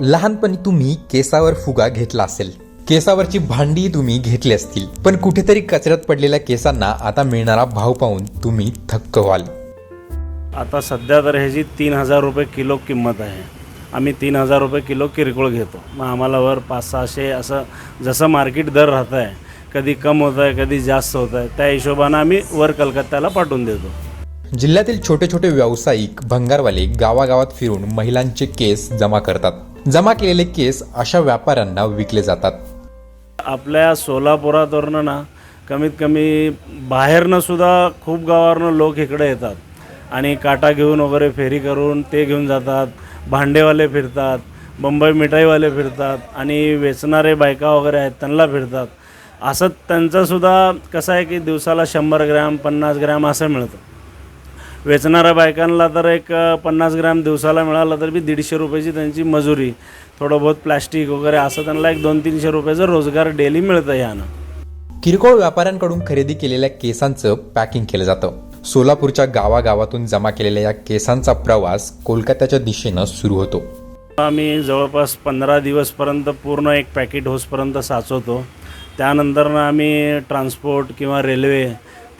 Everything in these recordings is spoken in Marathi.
लहानपणी तुम्ही केसावर फुगा घेतला असेल. केसावरची भांडी तुम्ही घेतली असतील. पण कुठेतरी कचऱ्यात पडलेल्या केसांना आता मिळणारा भाव पाहून तुम्ही थक्क व्हाल. आता सध्या तर ह्याची तीन हजार रुपये किलो किंमत आहे. आम्ही तीन हजार रुपये किलो किरकोळ घेतो. मग आम्हाला वर पाच सहाशे असं जसं मार्केट दर राहत आहे कधी कम होत आहे कधी जास्त होत आहे त्या हिशोबानं आम्ही वर कलकत्त्याला पाठवून देतो. जिल्ह्यातील छोटे छोटे व्यावसायिक भंगारवाले गावागावात फिरून महिलांचे केस जमा करतात. जमा केलेले केस अशा व्यापाऱ्यांना विकले जातात. आपल्या सोलापुरातवरनं ना कमीत कमी बाहेरनं सुद्धा खूप गावावरनं लोक इकडे येतात. आणि काटा घेऊन वगैरे फेरी करून ते घेऊन जातात. भांडेवाले फिरतात बंबई मिठाईवाले फिरतात आणि वेचणारे बायका वगैरे आहेत त्यांना फिरतात. असं त्यांचंसुद्धा कसं आहे की दिवसाला शंभर ग्रॅम पन्नास ग्रॅम असं मिळतं. वेचणाऱ्या बायकांना तर एक पन्नास ग्रॅम दिवसाला मिळालं तर बी दीडशे रुपयाची त्यांची मजुरी. थोडं बहुत प्लॅस्टिक वगैरे असं त्यांना एक दोन तीनशे रुपयाचं रोजगार डेली मिळतं यानं. किरकोळ व्यापाऱ्यांकडून खरेदी केलेल्या केसांचं पॅकिंग केलं जातं. सोलापूरच्या गावागावातून जमा केलेल्या या केसांचा प्रवास कोलकात्याच्या दिशेनं सुरू होतो. आम्ही जवळपास पंधरा दिवसपर्यंत पूर्ण एक पॅकेट होसपर्यंत साचवतो. त्यानंतरनं आम्ही ट्रान्सपोर्ट किंवा रेल्वे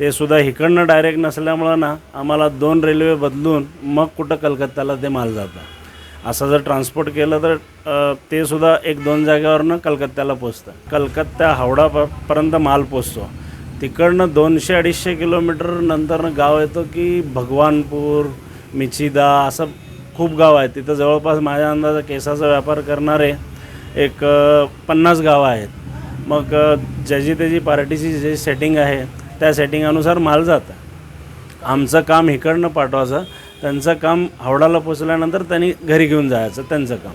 ते सुद्धा इकडनं डायरेक्ट नसल्यामुळं ना आम्हाला दोन रेल्वे बदलून मग कुठं कलकत्त्याला ते माल जातं असं जर ट्रान्सपोर्ट केलं तर ते सुद्धा एक दोन जागेवरनं कलकत्त्याला पोचतं. कलकत्ता हावडा माल पोचतो. तिकडनं दोनशे अडीचशे किलोमीटर नंतरनं गाव येतो की भगवानपूर मिचिदा असं खूप गाव आहेत. तिथं जवळपास माझ्या अंदाजा केसाचा व्यापार करणारे एक पन्नास गावं आहेत. मग ज्याची त्याची पार्टीची जी सेटिंग आहे त्या सेटिंगानुसार माल जातं. आमचं काम इकडनं पाठवायचं त्यांचं काम हावडाला पोचल्यानंतर त्यांनी घरी घेऊन जायचं त्यांचं काम.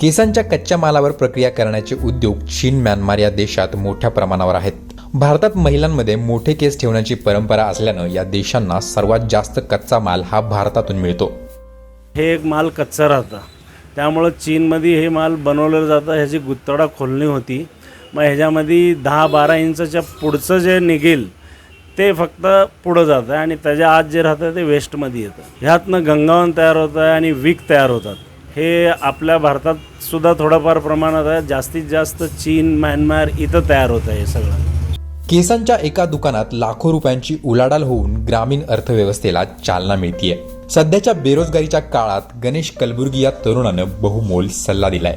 केसांच्या कच्च्या मालावर प्रक्रिया करण्याचे उद्योग चीन म्यानमार या देशात मोठ्या प्रमाणावर आहेत. भारतात महिलांमध्ये मोठे केस ठेवण्याची परंपरा असल्यानं या देशांना सर्वात जास्त कच्चा माल हा भारतातून मिळतो. हे एक माल कच्चा राहतं. त्यामुळं चीनमध्ये हे माल बनवलं जातं ह्याची गुत्तडा खोलणी होती. मग ह्याच्यामध्ये दहा बारा इंचच्या पुढचं जे निघेल ते फक्त पुढं जातं आणि त्याच्या आत जे राहतं ते वेस्टमध्ये येतं. ह्यातनं गंगावन तयार होतं आहे आणि विक तयार होतात. हे आपल्या भारतात सुद्धा थोडंफार प्रमाणात आहे. जास्तीत जास्त चीन म्यानमार इथं तयार होतं आहे हे सगळं. केसांच्या एका दुकानात लाखो रुपयांची उलाढाल होऊन ग्रामीण अर्थव्यवस्थेला चालना मिळतीये. सध्याच्या बेरोजगारीच्या काळात गणेश कलबुर्गी या तरुणानं बहुमोल सल्ला दिलाय.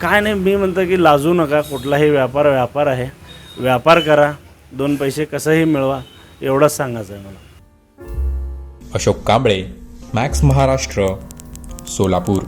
काय नाही मी म्हणतो की लाजू नका कुठलाही व्यापार व्यापार आहे. व्यापार करा दोन पैसे कसंही मिळवा एवढंच सांगायचं आहे मला. अशोक कांबळे मॅक्स महाराष्ट्र सोलापूर.